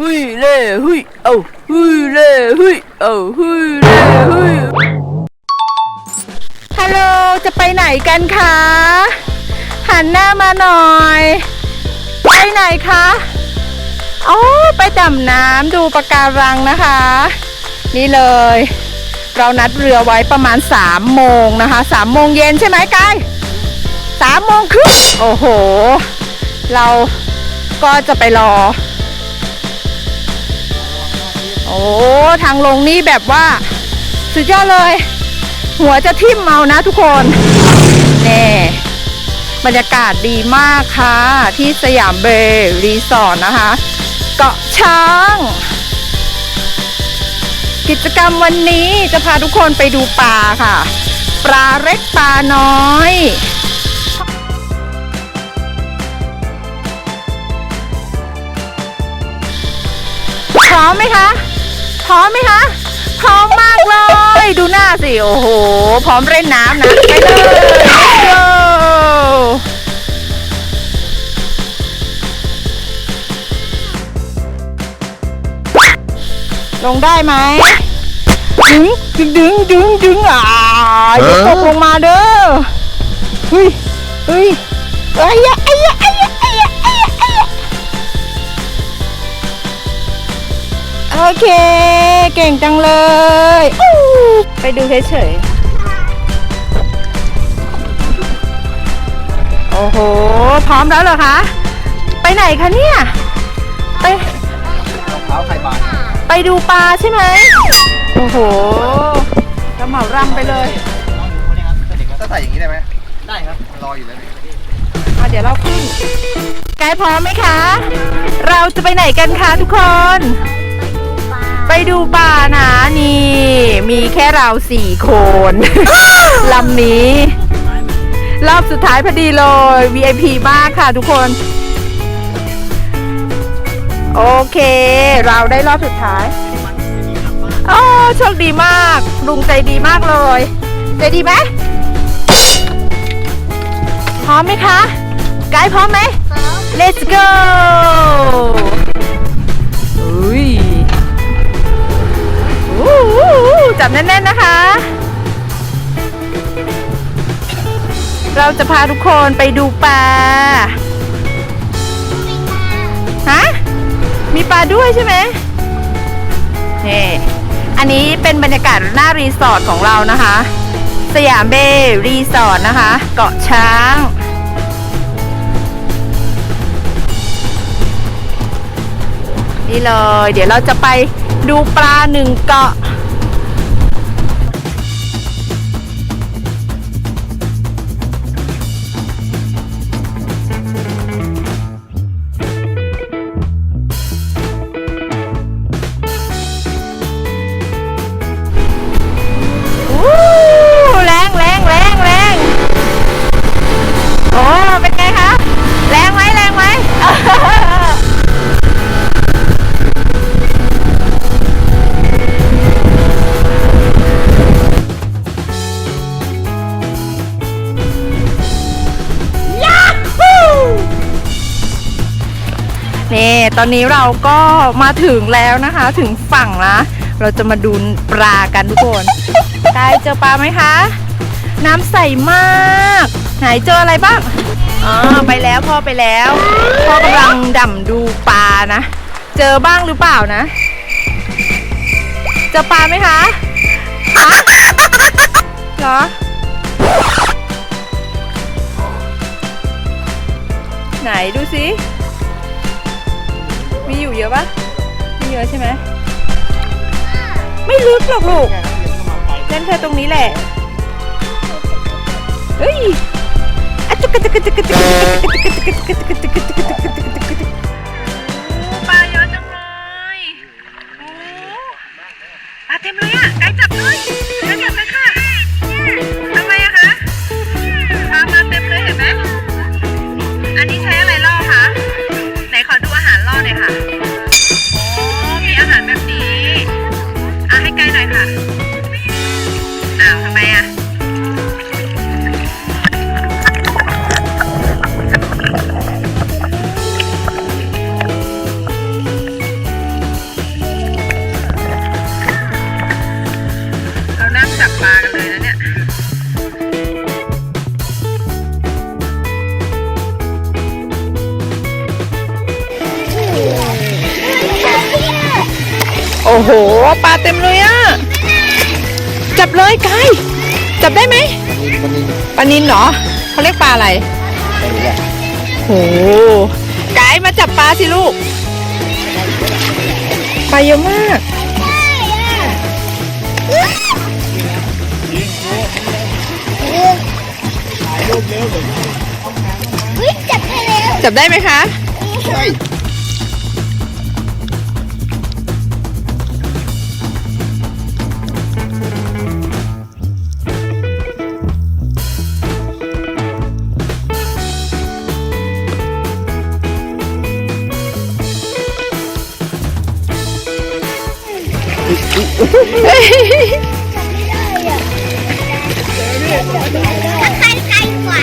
ฮุยเล่ฮุยเอาฮุยเล่ฮุยเอาฮุยเล่ฮุยฮัลโหลจะไปไหนกันคะหันหน้ามาหน่อย ไปไหนคะอ๋อไปดำน้ำดูปะการังนะคะ นี่เลย เรานัดเรือไว้ประมาณ3โมงนะคะ3โมงเย็นใช่ไหมกายสามโมงครึ่งโอ้โห เราก็จะไปรอ โอ้ทางลงนี่แบบว่า สุดยอดเลย หัวจะทิ่มเมานะทุกคนแน่บรรยากาศดีมากค่ะ ที่สยามเบย์รีสอร์ทนะคะ เกาะช้าง กิจกรรมวันนี้จะพาทุกคนไปดูปลาค่ะ ปลาเล็กปลาน้อยพร้อมไหมคะ พร้อมไหมคะ พร้อมมากเลย ดูหน้าสิ โอ้โห พร้อมเล่นน้ำนะ ไปเลยลงได้ไหมดึงดึงดึงดึงดึงอ่าอย่าตกลงมาเด้อเฮ้ยเฮ้ยเฮ้ย อเค เก่งจังเลย ไปดูเฉยๆ โอ้โห พร้อมแล้วเหรอคะ ไปไหนคะเนี่ย ไปเท้าไข่ปลาไปดูปลาใช่ไหม โอ้โหกระเหมารำไปเลยจะใส่อย่างนี้ได้ไหมได้ครับรออยู่แล้วยอ่เดี๋ยวเราขึ้น ไกด์พร้อมไหมคะ เราจะไปไหนกันคะทุกคน ไปดูป่านะนี่ มีแค่เราสี่คนลำนี้ รอบสุดท้ายพอดีเลย VIP มากค่ะทุกคน โอเค เราได้รอบสุดท้ายโอ้โชคดีมาก ลุงใจดีมากเลย ใจดีไหมพร้อมไหมคะ ไกด์พร้อมไหม Let's go จับแน่นๆนะคะ เราจะพาทุกคนไปดูปลาฮะมีปลาด้วยใช่ไหมนี่อันนี้เป็นบรรยากาศหน้ารีสอร์ทของเรานะคะ สยามเบย์รีสอร์ทนะคะ เกาะช้างนี่เลย เดี๋ยวเราจะไปดูปลาหนึ่งเกาะ ตอนนี้เราก็มาถึงแล้วนะคะ ถึงฝั่งละเราจะมาดูปลากันทุกคนได้เจอปลาไหมคะ น้ำใสมาก ไหนเจออะไรบ้างอ๋อไปแล้วพ่อไปแล้วพ่อกำลังดำดูปลานะ เจอบ้างหรือเปล่านะ เจอปลาไหมคะเหรอไหนดูสิ เยอะปะมีเยอะใช่ไหมไม่ลึกหรอกลูกเล่นแค่ตรงนี้แหละเฮ้ยอะจุกกะจุกกะจุกกะจุกกะจุกกะจุกกะจุกกะจุกกะจุกกะจุกกะจุกกะ นินเหรอเขาเรียกปลาอะไรโหไกด์มาจับปลาสิลูก ปลาเยอะมาก จับได้ไหมคะ ไม่ได้อะจับไม่กว่า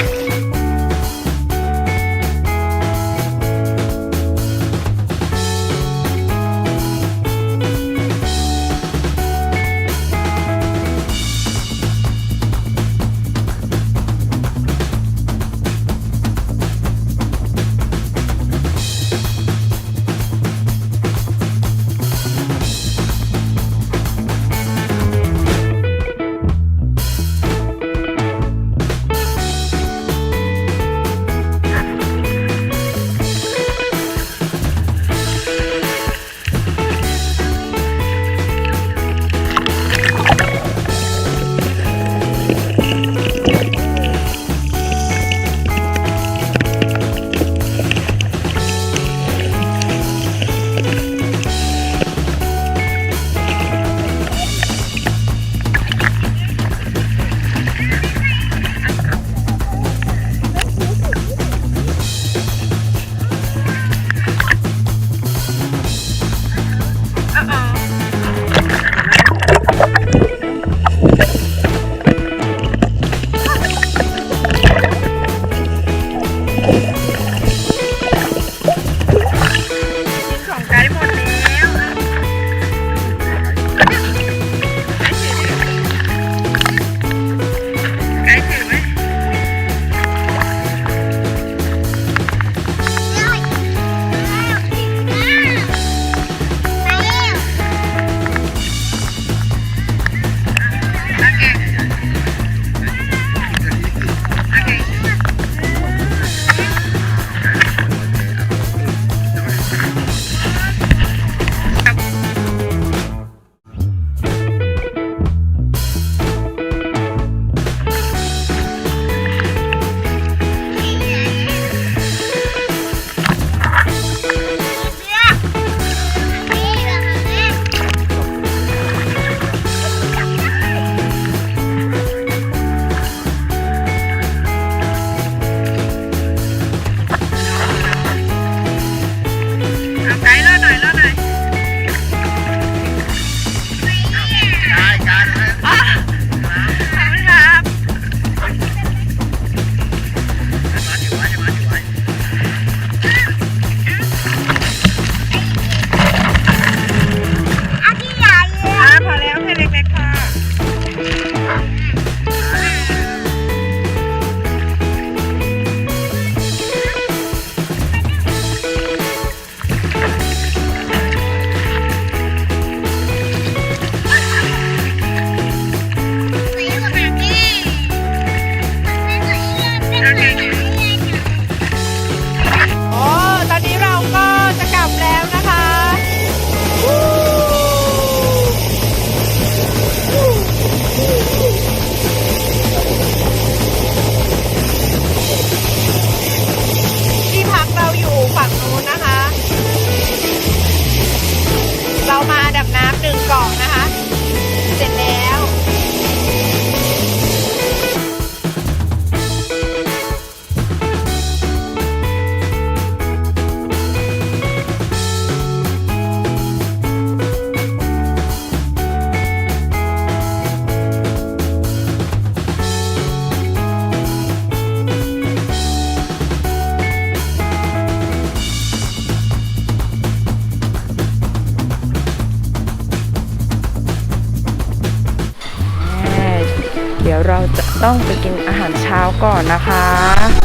ก่อนนะคะ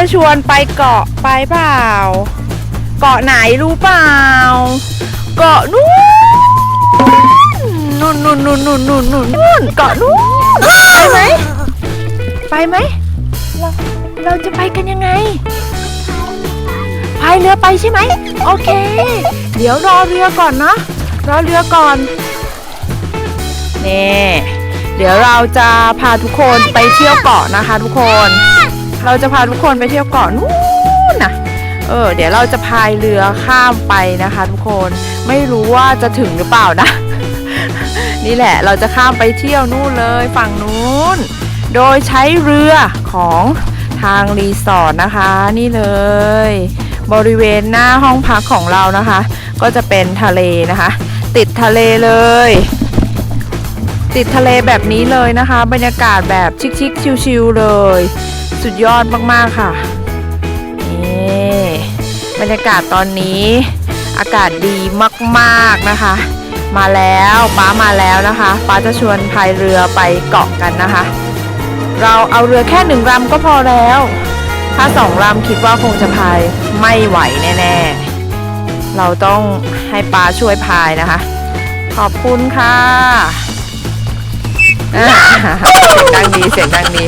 จะชวนไปเกาะไปเปล่า เกาะไหนรู้เปล่า เกาะนู้นนู่นนู่นนู่นนู่นนู่นนู่นนู่นเกาะนู้นไปไหมไปไหมเราเราจะไปกันยังไงพายเรือไปใช่ไหมโอเค เดี๋ยวรอเรือก่อนนะรอเรือก่อนนี่เดี๋ยวเราจะพาทุกคนไปเที่ยวเกาะนะคะทุกคน เราจะพาทุกคนไปเที่ยวเกาะนู้นนะเออเดี๋ยวเราจะพายเรือข้ามไปนะคะทุกคนไม่รู้ว่าจะถึงหรือเปล่านะ นี่แหละเราจะข้ามไปเที่ยวนู่นเลยฝั่งนู้น โดยใช้เรือของทางรีสอร์ทนะคะนี่เลย บริเวณหน้าห้องพักของเรานะคะ ก็จะเป็นทะเลนะคะ ติดทะเลเลย ติดทะเลแบบนี้เลยนะคะ บรรยากาศแบบชิคๆชิลๆเลย สุดยอดมากๆค่ะนี่บรรยากาศตอนนี้อากาศดีมากๆนะคะ มาแล้วป้ามาแล้วนะคะป้าจะชวนพายเรือไปเกาะกันนะคะ เราเอาเรือแค่หนึ่งลำก็พอแล้ว ถ้าสองลำคิดว่าคงจะพายไม่ไหวแน่ๆ เราต้องให้ป้าช่วยพายนะคะ ขอบคุณค่ะเสียงดังดีเสียงดังดี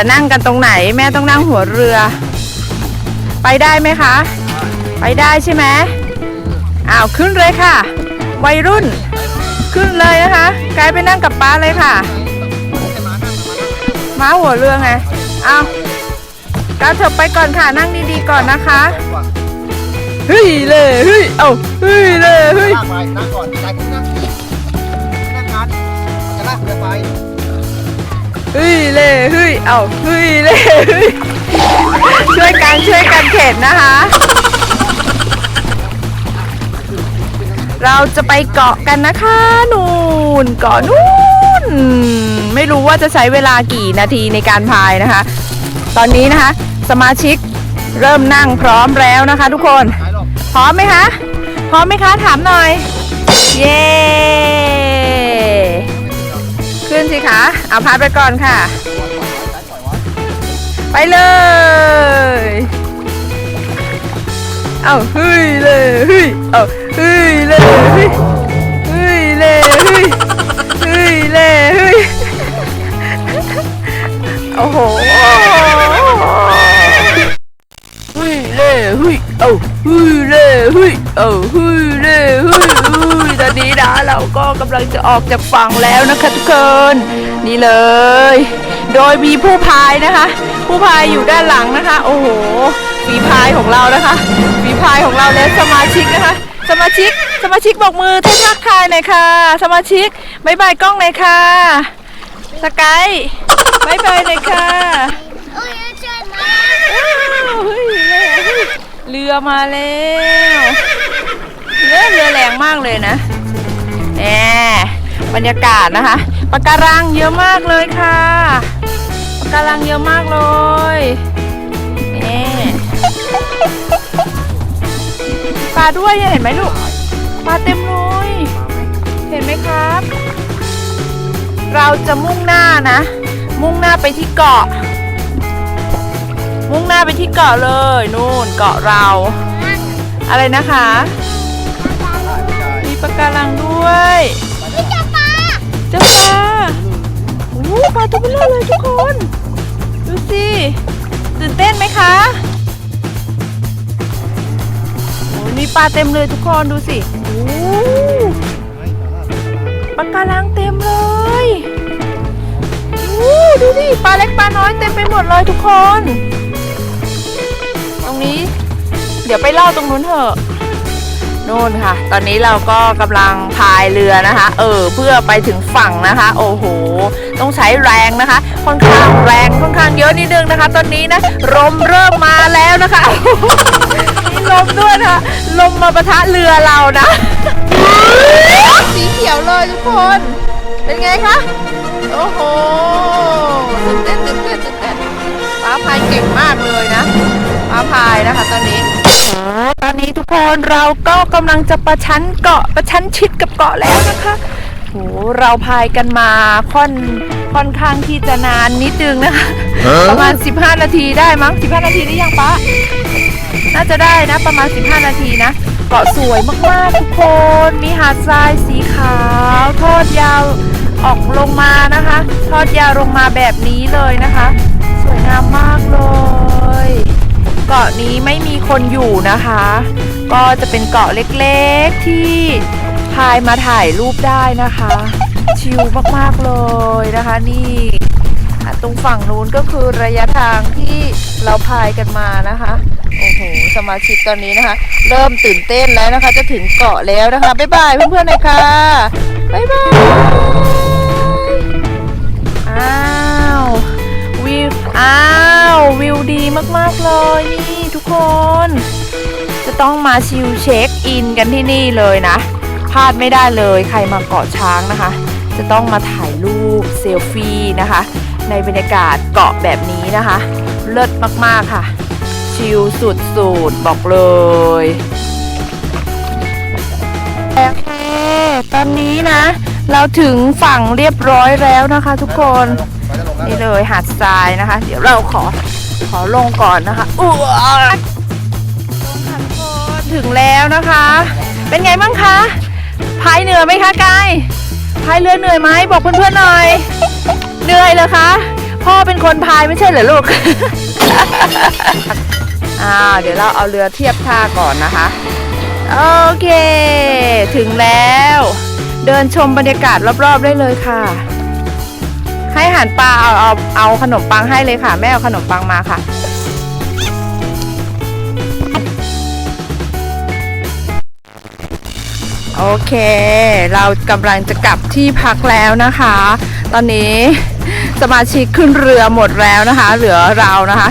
จะนั่งกันตรงไหน แม่ต้องนั่งหัวเรือ ไปได้ไหมคะ ไปได้ใช่ไหมอ้าวขึ้นเลยค่ะ วัยรุ่น ขึ้นเลยนะคะกลายไปนั่งกับป้าเลยค่ะ ม้าหัวเรือไงอ้าวก้าวเถอะไปก่อนค่ะนั่งดีๆก่อนนะคะเฮ้ยเลยเฮ้ยเอ้าเฮ้ยเลยเฮ้ย ลากไปนั่งก่อนใจขึ้นนั่งนั่งกันจะลากเรือไป ฮ้ยเล่เฮ้ยเอาเฮ้ยเล่เฮ้ยช่วยกันช่วยกันเข็นนะคะ เราจะไปเกาะกันนะคะนู่นเกาะนู่นไม่รู้ว่าจะใช้เวลากี่นาทีในการพายนะคะ ตอนนี้นะคะ สมาชิกเริ่มนั่งพร้อมแล้วนะคะ ทุกคน พร้อมไหมคะ พร้อมไหมคะ ถามหน่อย เย้ ขึ้นสิคะ เอาพายไปก่อนค่ะ ไปเลย เอาเฮ้ยเลยเฮ้ยเอาเฮ้ยเลยเฮ้ยเฮ้ยเลยเฮ้ยเฮ้ยเลยเฮ้ยโอ้โหเฮ้ยเลยเฮ้ยเอาเฮ้ยเลยเฮ้ยเอาเฮ้ยเลยเฮ้ย อนนี้นะ เราก็กำลังจะออกจากฝั่งแล้วนะคะทุกคน นี่เลย โดยมีผู้พายนะคะ ผู้พายอยู่ด้านหลังนะคะ โอ้โหฝีพายของเรานะคะฝีพายของเราและสมาชิกนะคะ สมาชิกสมาชิกบอกมือทักทักทายหน่อยค่ะ สมาชิกบายบายกล้องหน่อยค่ะสกายบายบายหน่อยค่ะโอ้ยช่วยมาอ้าวเฮ้ยเรือเฮ้ยเรือมาแล้วเรือเรือแรงมากเลยนะ แหมบรรยากาศนะคะปะการังเยอะมากเลยค่ะปะการังเยอะมากเลยนี่ปลาด้วยเห็นไหมลูกปลาเต็มเลยเห็นไหมครับ เราจะมุ่งหน้านะ มุ่งหน้าไปที่เกาะ มุ่งหน้าไปที่เกาะเลย นู่นเกาะเรา อะไรนะคะ ปะการังด้วยพี่จะปลาเจ้าปลาโอ้ปลาตัวเบลอเลยทุกคน ดูสิตื่นเต้นไหมคะโอ้มีปลาเต็มเลยทุกคนดูสิโอ้ปะการังเต็มเลยโอ้ดูดิปลาเล็กปลาน้อยเต็มไปหมดเลยทุกคน ตรงนี้ เดี๋ยวไปเล่าตรงนู้นเถอะ นู่นค่ะ ตอนนี้เราก็กำลังพายเรือนะคะ เออ เพื่อไปถึงฝั่งนะคะ โอ้โห ต้องใช้แรงนะคะ ค่อนข้างแรงค่อนข้างเยอะนิดนึงนะคะ ตอนนี้นะลมเริ่มมาแล้วนะคะมีลมด้วยนะคะลมมาประทะเรือเรานะ สีเขียวเลยทุกคน เป็นไงคะ โอ้โหตื่นเต้นตื่นเต้นตื่นเต้นฟ้าพายเก่งมากเลยนะฟ้าพายนะคะ ตอนนี้ ตอนนี้ทุกคนเราก็กำลังจะประชันเกาะประชันชิดกับเกาะแล้วนะคะโหเราพายกันมาค่อนค่อนข้างที่จะนานนิดนึงนะคะ ประมาณ 15 นาทีได้มั้ง 15 นาทีได้ยังปะน่าจะได้นะประมาณ 15 นาทีนะ เกาะสวยมากๆทุกคน มีหาดทรายสีขาวทอดยาวออกลงมานะคะ ทอดยาวลงมาแบบนี้เลยนะคะ สวยงามมากเลย เกาะนี้ไม่มีคนอยู่นะคะ ก็จะเป็นเกาะเล็กๆที่พายมาถ่ายรูปได้นะคะ ชิลมากๆเลยนะคะนี่ตรงฝั่งนู้นก็คือระยะทางที่เราพายกันมานะคะโอ้โหสมาชิกตอนนี้นะคะ เริ่มตื่นเต้นแล้วนะคะ จะถึงเกาะแล้วนะคะบ๊ายบายเพื่อนๆหน่อยค่ะบ๊ายบายอ้า อ้าว วิวดีมากๆเลยนี่ทุกคน จะต้องมาชิลเช็คอินกันที่นี่เลยนะ พลาดไม่ได้เลยใครมาเกาะช้างนะคะ จะต้องมาถ่ายรูปเซลฟี่นะคะ ในบรรยากาศเกาะแบบนี้นะคะ เลิศมากๆค่ะ ชิลสุดๆบอกเลยโอเคตอนนี้นะ เราถึงฝั่งเรียบร้อยแล้วนะคะทุกคน นี่เลยหาดทรายนะคะ เดี๋ยวเราขอขอลงก่อนนะคะอ้ลงค่ะทุกคนถึงแล้วนะคะ เป็นไงบ้างคะพายเหนื่อยไหมคะกายพายเรือเหนื่อยไหมบอกเพื่อนๆหน่อย เหนื่อยเหรอคะ พ่อเป็นคนพายไม่ใช่เหรอลูกอ่าเดี๋ยวเราเอาเรือเทียบท่าก่อนนะคะ โอเค ถึงแล้ว เดินชมบรรยากาศรอบๆได้เลยค่ะ ให้อาหารปลาเอาเอาเอาขนมปังให้เลยค่ะ แม่เอาขนมปังมาค่ะ โอเค เรากำลังจะกลับที่พักแล้วนะคะ ตอนนี้สมาชิกขึ้นเรือหมดแล้วนะคะ เหลือเรานะคะ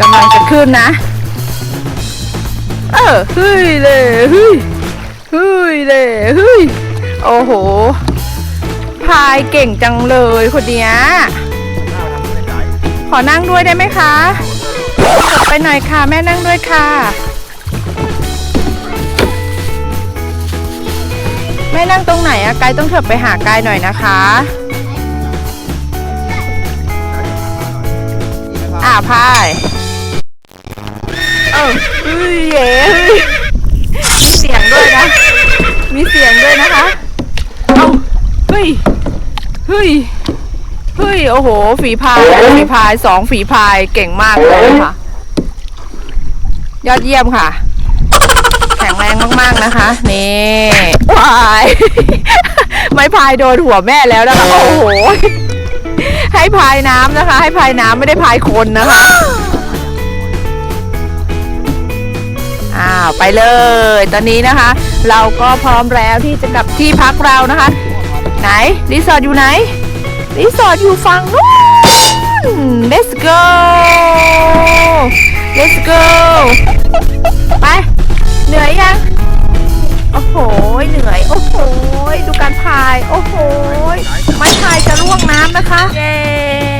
กำลังจะขึ้นนะ เออเฮ้ยเลยเฮ้ยเฮ้ยเลยเฮ้ยโอ้โห พายเก่งจังเลยคนเนี้ยขอนั่งด้วยได้ไหมคะกดไปหน่อยค่ะ แม่นั่งด้วยค่ะ แม่นั่งตรงไหนอะกด์ต้องเถิบไปหากด์หน่อยนะคะอ่าพายเออเฮ้ยเย้เฮ้ยมีเสียงด้วยนะ มีเสียงด้วยนะคะ เอาเฮ้ย เฮ้ย เฮ้ย โอ้โห ฝีพาย ฝีพายสองฝีพายเก่งมากเลยค่ะ ยอดเยี่ยมค่ะ แข็งแรงมากๆนะคะ นี่วายไม้พายโดนหัวแม่แล้วนะคะ โอ้โห ให้พายน้ำนะคะ ให้พายน้ำไม่ได้พายคนนะคะอ้าวไปเลย ตอนนี้นะคะ เราก็พร้อมแล้วที่จะกลับที่พักเรานะคะ ไหน รีสอร์ทอยู่ไหน รีสอร์ทอยู่ฝั่งนู้น let's go let's go ไป เหนื่อยยัง โอ้โห เหนื่อย โอ้โห ดูการพาย โอ้โห ไม้พายจะล่วงน้ำนะคะ เย้